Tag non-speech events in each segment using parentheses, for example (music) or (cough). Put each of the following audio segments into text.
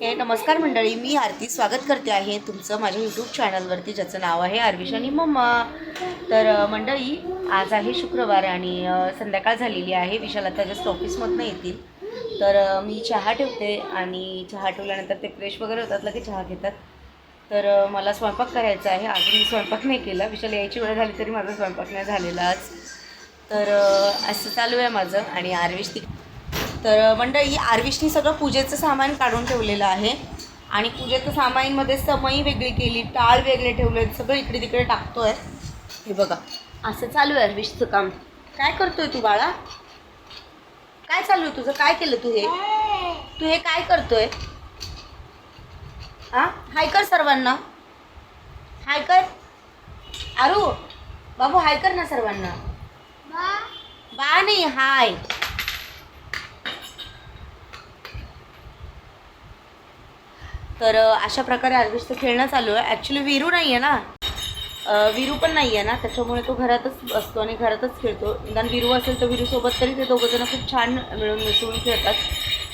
हे नमस्कार मंडळी मी आरती स्वागत करते आहे तुमचं माझ्या यूट्यूब चॅनलवरती ज्याचं नाव आहे आरविश आणि मम्मा. तर मंडळी आज आहे शुक्रवार आणि संध्याकाळ झालेली आहे. विशाल आता जस्ट ऑफिसमधनं येतील. तर मी चहा ठेवते आणि चहा ठेवल्यानंतर ते फ्रेश वगैरे होतात लगेच चहा घेतात. तर मला स्वयंपाक करायचा आहे. अजून मी स्वयंपाक नाही केला. विशाल यायची वेळ झाली तरी माझा स्वयंपाक नाही झालेला आज. तर असं चालू आहे माझं आणि आरविश ती तर मंडळी आरविशनी सगळं पूजेचं सामान काढून ठेवलेलं आहे. आणि पूजेचं सामानमध्ये समई वेगळी केली टाळ वेगळे ठेवले सगळं इकडे तिकडे टाकतोय. हे बघा. असं चालू आहे आरविशचं काम. काय करतोय तू बाळा? काय चालू आहे तुझं? काय केलं तू हे? तू हे काय करतोय? हा हाय कर सर्वांना. हाय कर. आरू बाबू हाय कर ना सर्वांना. बा नाही हाय. तर अशा प्रकारे आरविशचं खेळणं चालू आहे. ॲक्च्युली विरू नाही आहे ना विरू पण नाही आहे ना. त्याच्यामुळे तो घरातच असतो आणि घरातच खेळतो. निदान विरू असेल तर विरूसोबत तरी ते दोघंजणं खूप छान मिळून मिसळून खेळतात.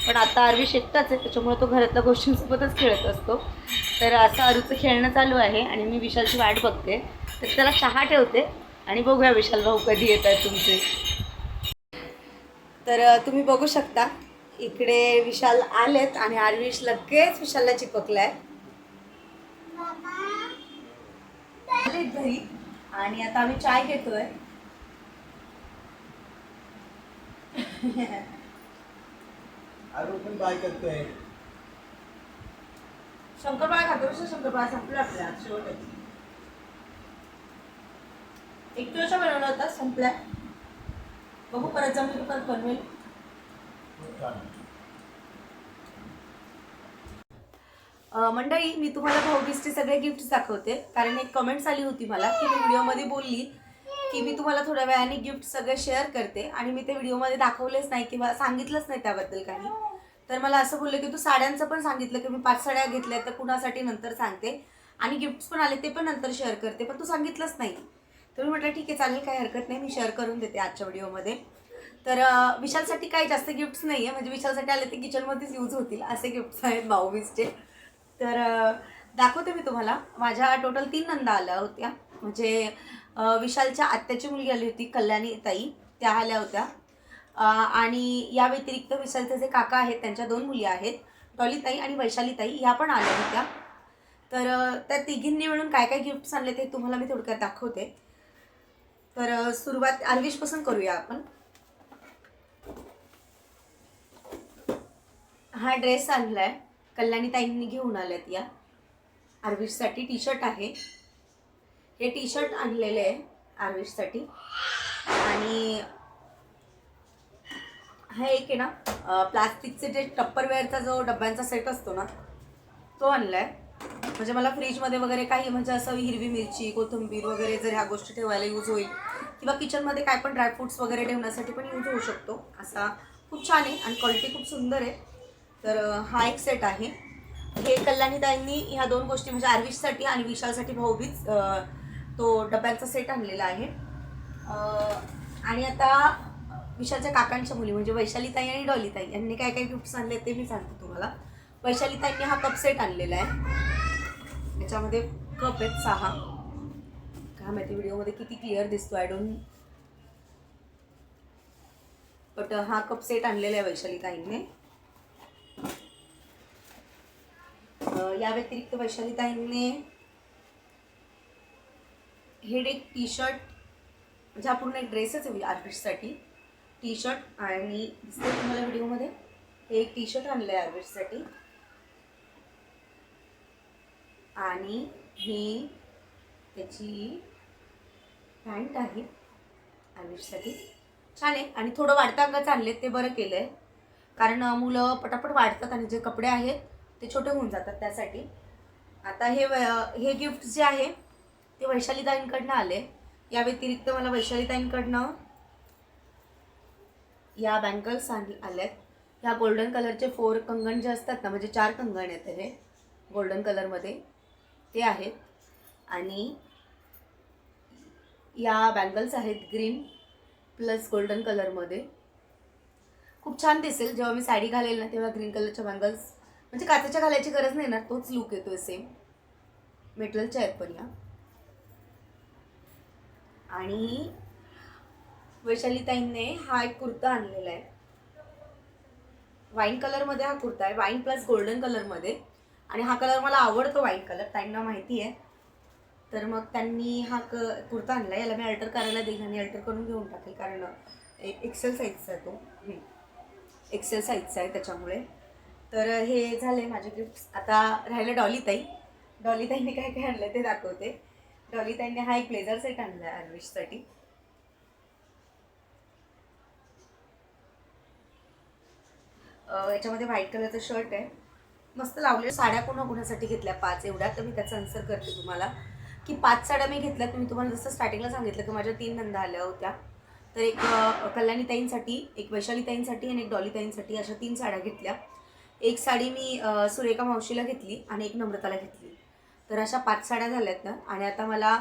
पण आता आरविश एकटाच आहे. त्याच्यामुळे तो घरातल्या गोष्टींसोबतच खेळत असतो. तर असं अरूचं खेळणं चालू आहे आणि मी विशालची वाट बघते. तर त्याला चहा ठेवते आणि बघूया विशाल भाऊ कधी येत आहेत तुमचे. तर तुम्ही बघू शकता. इकडे विशाल आलेत आणि आरविश लगेच विशालला चिपकलाय. घरी आणि आता आम्ही चाय घेतोय. अरे पण काय करतोय. शंकरपाळा खातो शंकरपाळा संपला आपल्या शेवटच. एक किलोच्या बनवला होता संपल्या. बघू परत जमली परत बनवेल. मंडळी मी तुम्हाला भाऊबीजचे सगळे गिफ्ट दाखवते. कारण एक कमेंट्स आली होती मला की मी व्हिडिओमध्ये बोलली की मी तुम्हाला थोड्या वेळाने गिफ्ट सगळे शेअर करते. आणि मी ते व्हिडिओमध्ये दाखवलेच नाही किंवा सांगितलंच नाही त्याबद्दल काही. तर मला असं बोललं की तू साड्यांचं पण सांगितलं की मी पाच साड्या घेतल्या तर कुणासाठी नंतर सांगते. आणि गिफ्ट्स पण आले ते पण नंतर शेअर करते पण तू सांगितलंच नाही. तर मी म्हटलं ठीक आहे चालेल काही हरकत नाही मी शेअर करून देते आजच्या व्हिडिओमध्ये. तर विशालसाठी काही जास्त गिफ्ट्स नाही आहे म्हणजे विशालसाठी आले ते किचनमध्येच यूज होतील असे गिफ्ट्स आहेत भाऊबीजचे. तर दाखवते मी तुम्हाला. माझ्या टोटल तीन नंदा आल्या होत्या. म्हणजे विशालच्या आत्याची मुलगी आली होती कल्याणी ताई. त्या आल्या होत्या. आणि या व्यतिरिक्त विशालचे जे काका आहेत त्यांच्या दोन मुली आहेत. डॉली ताई आणि वैशाली ताई ह्या पण आल्या होत्या. तर त्या तिघींनी मिळून काय काय गिफ्ट्स आणले ते तुम्हाला मी थोडक्यात दाखवते. तर सुरुवात आरविशपासून करूया आपण. हा ड्रेस आणलाय. कल्याणी ताईंनी घेऊन आल्यात या. आरविशसाठी टी शर्ट आहे. हे टी शर्ट आणलेले आहे आरविशसाठी. आणि हा एक आहे ना प्लास्टिकचे जे टप्परवेअरचा जो डब्यांचा सेट असतो ना तो आणला आहे म्हणजे मला फ्रीजमध्ये वगैरे काही म्हणजे असं हिरवी मिरची कोथिंबीर वगैरे जर ह्या गोष्टी ठेवायला यूज होईल किंवा किचनमध्ये काय पण ड्रायफ्रुट्स वगैरे ठेवण्यासाठी पण यूज होऊ शकतो. असा खूप छान आहे आणि क्वालिटी खूप सुंदर आहे. तर हा एक सेट आहे. हे कल्याणीताईंनी ह्या दोन गोष्टी म्हणजे आरविशसाठी आणि विशालसाठी भाऊबीज तो डब्यांचा सेट आणलेला आहे. आणि आता विशालच्या काकांच्या मुली म्हणजे वैशालीताई आणि डॉलीताई यांनी काय काय गिफ्ट्स आणले ते मी सांगते तुम्हाला. वैशालीताईंनी हा कप सेट आणलेला आहे. याच्यामध्ये कप आहेत सहा. काय माहिती व्हिडिओमध्ये किती क्लिअर दिसतो आय डोंट बट हा कप सेट आणलेला आहे वैशालीताईंनी या व्यतिरिक्त वैशालीताईंनी हे एक टी शर्ट म्हणजे हा पूर्ण एक ड्रेसच आहे म्हणजे आर्टिस्टसाठी टी शर्ट आणि दिसते तुम्हाला व्हिडिओमध्ये हे एक टी शर्ट आणलं आहे आर्टिस्टसाठी आणि ही त्याची पॅन्ट आहे आर्टिस्टसाठी छान आहे. आणि थोडं वाढता अंगाचं आणले ते बरं केलं आहे कारण मुलं पटापट वाढतात आणि जे कपडे आहेत ते छोटे होऊन जातात त्यासाठी. आता हे व- हे गिफ्ट जे आहे ते वैशालीताईंकडनं आले. या व्यतिरिक्त मला वैशालीताईंकडनं या बँगल्स आण आल्यात. ह्या गोल्डन कलरचे फोर कंगण जे असतात ना म्हणजे चार कंगण आहेत हे गोल्डन कलरमध्ये ते आहेत. आणि या बँगल्स आहेत ग्रीन प्लस गोल्डन कलरमध्ये. खूप छान दिसेल. जेव्हा मी साडी घालेल ना तेव्हा ग्रीन कलरच्या बँगल्स म्हणजे काचेच्या घालायची गरज नाही ना तोच लुक आहे सेम मेटलच्या आहेत पण या. आणि वैशालीताईंने हा एक कुर्ता आणलेला आहे. वाईन कलरमध्ये हा कुर्ता आहे. वाईन प्लस गोल्डन कलरमध्ये आणि हा कलर मला आवडतो वाईन कलर ताईंना माहिती आहे. तर मग त्यांनी हा क कुर्ता आणला याला मी अल्टर करायला देईन आणि अल्टर करून घेऊन टाकेल कारण एक्सेल साईजचा आहे तो. एक्सेल आहे त्याच्यामुळे. तर हे झाले माझे गिफ्ट्स आता राहिलं डॉलीताई डॉलीताईने काय काय आणलं ते दाखवते. डॉलीताईने हा एक ब्लेझर सेट आणला आहे अन्वेषसाठी याच्यामध्ये व्हाईट कलरचं शर्ट आहे. मस्त लावले साड्या कोणा कोणासाठी घेतल्या? पाच एवढ्या तर मी त्याचा आन्सर करते तुम्हाला. की पाच साड्या मी घेतल्या मी तुम्हाला जसं स्टार्टिंगला सांगितलं की माझ्या तीन नंदा आल्या होत्या. तर एक कल्याणीताईंसाठी एक वैशालीताईंसाठी आणि एक डॉलीताईंसाठी अशा तीन साड्या घेतल्या. एक साडी मी सुरेखा मावशीला घेतली आणि एक नम्रताला घेतली. तर अशा पाच साड्या झाल्यात ना. आणि आता मला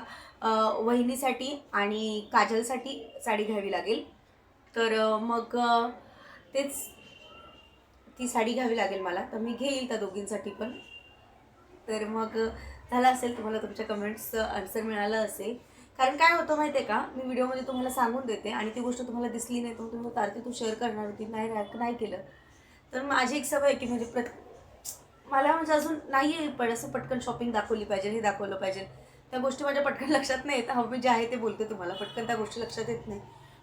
वहिनीसाठी आणि काजलसाठी साडी घ्यावी लागेल. तर मग तेच ती साडी घ्यावी लागेल मला. तर मी घेईल त्या दोघींसाठी पण. तर मग झालं असेल तुम्हाला तुमच्या कमेंट्सचं आन्सर मिळालं असेल. कारण काय होतं माहिती आहे का? मी व्हिडिओमध्ये तुम्हाला सांगून देते आणि ती गोष्ट तुम्हाला दिसली नाही तर तुम्ही तारती तू शेअर करणार होती नाही नाही नाही केलं. तर माझी एक सवय आहे की म्हणजे प्रत मला म्हणजे अजून नाही आहे पण असं पटकन शॉपिंग दाखवली पाहिजे हे दाखवलं पाहिजे. त्या गोष्टी माझ्या पटकन लक्षात नाही येत हा मी जे आहे ते बोलते तुम्हाला. पटकन त्या गोष्टी लक्षात येत नाही.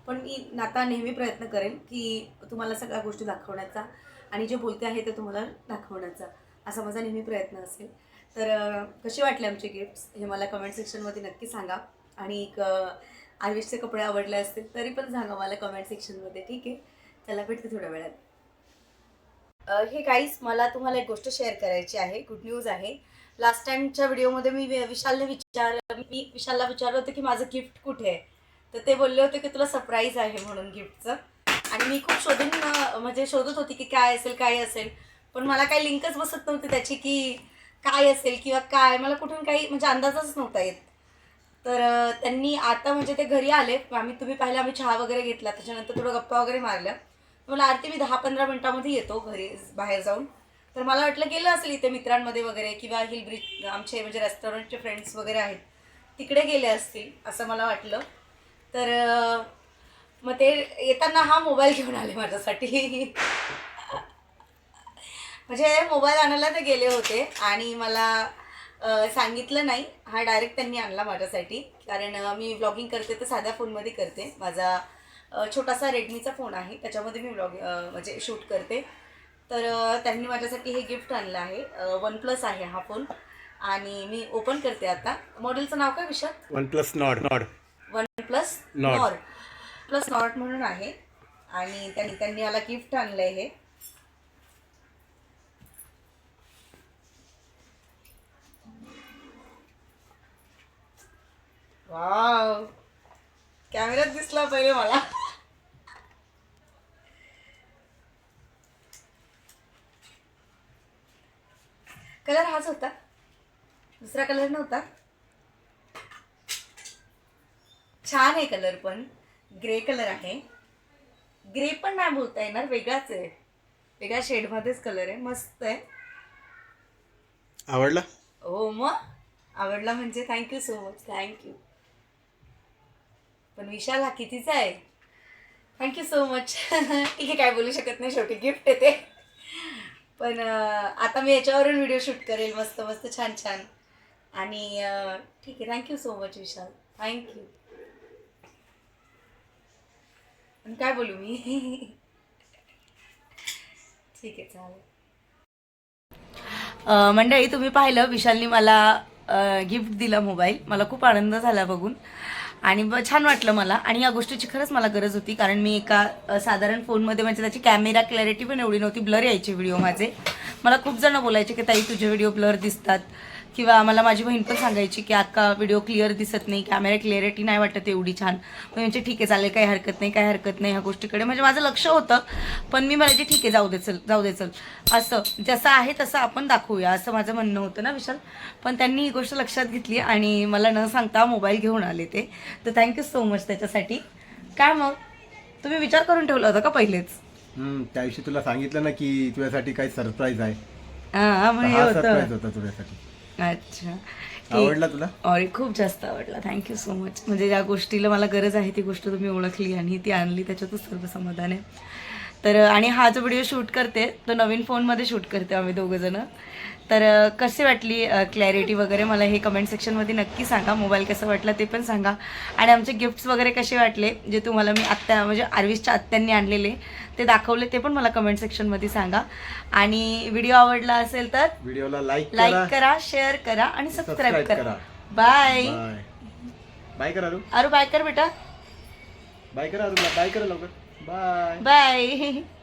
पण मी आता नेहमी प्रयत्न करेन की तुम्हाला सगळ्या गोष्टी दाखवण्याचा आणि जे बोलते आहे ते तुम्हाला दाखवण्याचा. असा माझा नेहमी प्रयत्न असेल. तर कसे वाटले आमचे गिफ्ट्स हे मला कमेंट सेक्शनमध्ये नक्की सांगा. आणि एक आयुषचे कपडे आवडले असतील तरी पण सांगा मला कमेंट सेक्शनमध्ये ठीक आहे? चला भेटते थोड्या वेळात. हे काहीच मला तुम्हाला एक गोष्ट शेअर करायची आहे. गुड न्यूज आहे. लास्ट टाइमच्या व्हिडिओमध्ये मी विशालने विचार मी विशालला विचारलं होतं की माझं गिफ्ट कुठे आहे? तर ते बोलले होते की तुला सरप्राईज आहे म्हणून गिफ्टचं आणि मी खूप शोधून म्हणजे शोधत होती की काय असेल काय असेल. पण मला काही लिंकच बसत नव्हती त्याची की काय असेल किंवा काय. मला कुठून काही म्हणजे अंदाजच नव्हता येत. तर त्यांनी आता म्हणजे ते घरी आले. आम्ही तुम्ही पाहिलं आम्ही चहा वगैरे घेतला. त्याच्यानंतर थोडं गप्पा वगैरे मारल्या. मला आरती मी दहा पंधरा मिनिटामध्ये येतो घरी बाहेर जाऊन. तर मला वाटलं गेलं असेल इथे मित्रांमध्ये वगैरे किंवा हिल ब्रिज आमचे म्हणजे रेस्टॉरंटचे फ्रेंड्स वगैरे आहेत. तिकडे गेले असतील असं मला वाटलं. तर मग ते येताना हा मोबाईल घेऊन आले माझ्यासाठी. (laughs) म्हणजे मोबाईल आणायला ते गेले होते आणि मला सांगितलं नाही. हा डायरेक्ट त्यांनी आणला माझ्यासाठी. कारण मी व्लॉगिंग करते तर साध्या फोनमध्ये करते. माझा छोटासा रेडमीचा फोन आहे. त्याच्यामध्ये मी व्लॉग म्हणजे शूट करते. तर त्यांनी माझ्यासाठी हे गिफ्ट आणलं आहे. वन प्लस आहे हा फोन आणि मी ओपन करते आता. मॉडेलचं नाव काय Vishal? OnePlus Nord Nord OnePlus. Nord plus Nord म्हणून आहे. आणि त्यांनी त्यांनी मला गिफ्ट आणलंय हे. वाव कॅमेऱ्यात दिसला पहिले मला. कलर हाच होता. दुसरा कलर नव्हता. छान आहे कलर पण. ग्रे कलर आहे. ग्रे पण नाही बोलता येणार वेगळाच आहे. वेगळ्या शेडमध्येच कलर आहे. मस्त आहे. आवडला? हो मग. आवडला म्हणजे थँक्यू सो मच थँक्यू पण विशाल हा कितीचा आहे? थँक्यू सो मच ठीक आहे काय बोलू शकत नाही शेवटी गिफ्ट येते. पण आता मी याच्यावरून व्हिडिओ शूट करेल मस्त मस्त छान छान. आणि ठीक आहे thank you so much Vishal. Thank you आणि काय बोलू मी? (laughs) ठीक आहे चालेल. मंडळी तुम्ही पाहिलं विशालनी मला गिफ्ट दिला मोबाईल मला खूप आनंद झाला बघून. आणि छान वाटलं मला. आणि या गोष्टीची खरंच मला गरज होती कारण मी एका साधारण फोनमध्ये म्हणजे त्याची कॅमेरा क्लॅरिटी पण एवढी नव्हती. ब्लर यायचे व्हिडिओ माझे. मला खूप जण बोलायचे की ताई तुझे व्हिडिओ ब्लर दिसतात. किंवा मला माझी बहीण पण सांगायची की अक्का व्हिडिओ क्लिअर दिसत नाही कॅमेरा क्लिअरिटी नाही वाटत एवढी छान. मग म्हणजे ठीक आहे चालेल काही हरकत नाही काही हरकत नाही ह्या गोष्टीकडे. म्हणजे माझं लक्ष होतं पण मी म्हणायचे ठीक आहे जाऊ दे चल जाऊ दे चल. असं जसं आहे तसं आपण दाखवूया असं माझं म्हणणं होतं ना विशाल. पण त्यांनी ही गोष्ट लक्षात घेतली आणि मला न सांगता मोबाईल घेऊन आले ते. तर थँक्यू सो मच त्याच्यासाठी. काय मग? तुम्ही विचार करून ठेवला होता का पहिलेच? हम्म, त्या दिवशी तुला सांगितलं ना की तुझ्यासाठी काही सरप्राईज आहे. हा होतं. सरप्राईज होता तुझ्यासाठी. अच्छा. आवडला तुला? अरे खूप जास्त आवडला. थँक्यू सो मच म्हणजे ज्या गोष्टीला मला गरज आहे ती गोष्ट तुम्ही ओळखली आणि ती आणली त्याच्यातच सर्व समाधान आहे. तर आणि हा जो व्हिडिओ शूट करते तो नवीन फोनमध्ये शूट करते आम्ही दोघंजणं तर कशी वाटली क्लॅरिटी वगैरे मला हे कमेंट सेक्शनमध्ये नक्की सांगा. मोबाईल कसं वाटला ते पण सांगा. आणि आमचे गिफ्ट्स वगैरे कसे वाटले जे तुम्हाला मी आत्या म्हणजे आर्विसच्या आत्यांनी आणलेले ते दाखवले ते पण मला कमेंट सेक्शनमध्ये सांगा. आणि व्हिडिओ आवडला असेल तर व्हिडिओला लाईक लाईक करा शेअर करा आणि सबस्क्राईब करा. बाय बाय करा अरू बाय कर बेटा. बाय करा बाय करा लवकर. Bye bye (laughs)